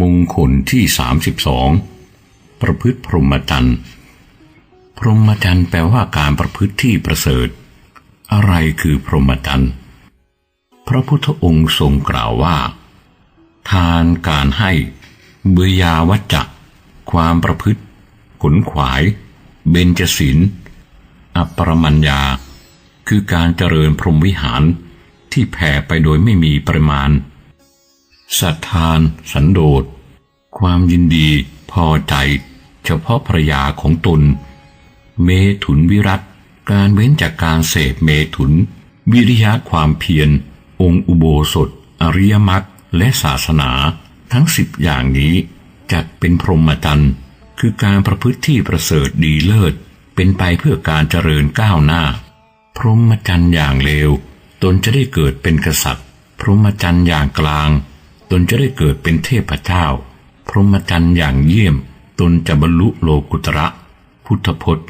มงคลที่ 32 ประพฤติพรหมจรรย์ พรหมจรรย์แปลว่าการประพฤติที่ประเสริฐ อะไรคือพรหมจรรย์ พระพุทธองค์ทรงกล่าวว่า ทานการให้เบยาวัจจะความประพฤติขนขวาย เบญจศีลอัปรมัญญา คือการเจริญพรหมวิหารที่แผ่ไปโดยไม่มีปริมาณ ศรัทธาน สันโดษ ความยินดีพอใจ เฉพาะภรรยาของตน เมถุนวิรัตการเว้นจากการเสพเมถุน วิริยะความเพียร องค์อุโบสถ อริยมรรคและศาสนาทั้งสิบอย่างนี้จัดเป็นพรหมจรรย์คือการประพฤติที่ประเสริฐดีเลิศ เป็นไปเพื่อการเจริญก้าวหน้า พรหมจรรย์อย่างเลวตนจะได้เกิดเป็นกษัตริย์ พรหมจรรย์อย่างกลาง ตนจะได้เกิดเป็นเทพเจ้า พรหมจรรย์อย่างเยี่ยม ตนจะบรรลุโลกุตระ พุทธพจน์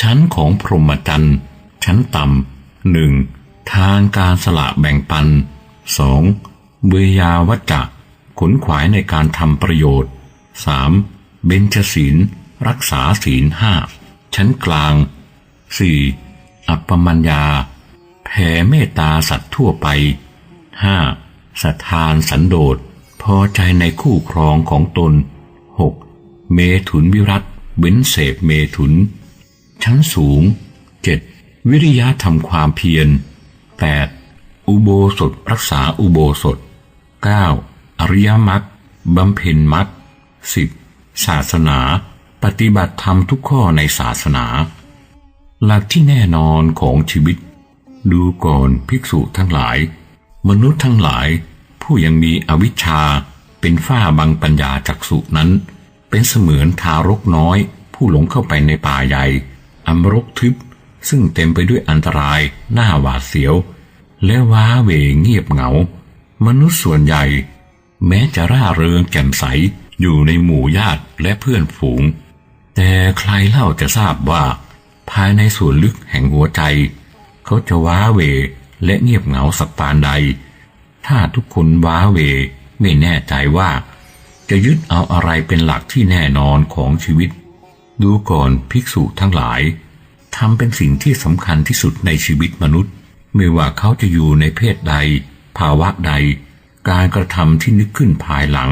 ชั้นของพรหมจรรย์ ชั้นต่ำหนึ่งทางการสละแบ่งปันสองเบยาวัจจะขนขวายในการทำประโยชน์สามเบญจศีล รักษาศีลห้าชั้นกลางสี่อัปปมัญญา แผ่เมตตาสัตว์ทั่วไปห้า ศรัทธานสันโดษพอใจในคู่ครองของตนหกเมถุนวิรัตเว้นเสพเมถุน ชั้นสูงเจ็ดวิริยะทำความเพียรแปดอุโบสถรักษาอุโบสถเก้าอริยมรรคบำเพ็ญมรรคสิบศาสนา ปฏิบัติธรรมทุกข้อในศาสนา หลักที่แน่นอนของชีวิต ดูก่อนภิกษุทั้งหลาย มนุษย์ทั้งหลาย ผู้ยังมีอวิชชาเป็นฝ้าบังปัญญาจักสุนั้น เป็นเสมือนทารกน้อย ผู้หลงเข้าไปในป่าใหญ่อมรกทึบ ซึ่งเต็มไปด้วยอันตรายหน้าหวาดเสียว และว้าเวเงียบเหงา มนุษย์ส่วนใหญ่ แม้จะร่าเริงแจ่มใสอยู่ในหมู่ญาติและเพื่อนฝูง แต่ใครเล่าจะทราบว่า ภายในส่วนลึกแห่งหัวใจ เขาจะว้าเว และเงียบเหงาสักปานใด ถ้าทุกคนว้าเวไม่แน่ใจว่า จะยึดเอาอะไรเป็นหลักที่แน่นอนของชีวิต ดูก่อนภิกษุทั้งหลายทำเป็นสิ่งที่สำคัญที่สุดในชีวิตมนุษย์ ไม่ว่าเขาจะอยู่ในเพศใด ภาวะใด การกระทำที่นึกขึ้นภายหลัง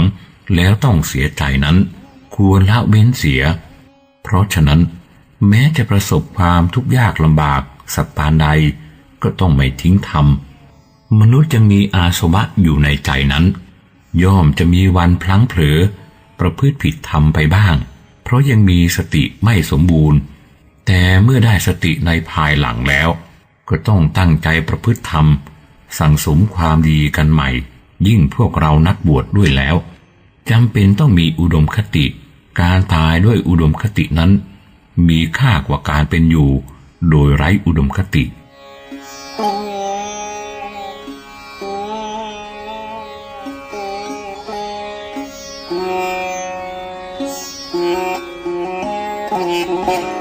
แล้วต้องเสียใจนั้น ควรละเว้นเสีย เพราะฉะนั้น แม้จะประสบความทุกข์ยากลำบากสักปานใด ก็ต้องไม่ทิ้งธรรม มนุษย์ยังมีอาสวะอยู่ในใจนั้น ย่อมจะมีวันพลั้งเผลอ ประพฤติผิดธรรมไปบ้าง เพราะยังมีสติไม่สมบูรณ์ แต่เมื่อได้สติในภายหลังแล้ว ก็ต้องตั้งใจประพฤติธรรม สั่งสมความดีกันใหม่ ยิ่งพวกเรานักบวชดด้วยแล้วจำเป็นต้องมีอุดมคติ การตายด้วยอุดมคตินั้น มีค่ากว่าการเป็นอยู่ โดยไร้อุดมคติ Música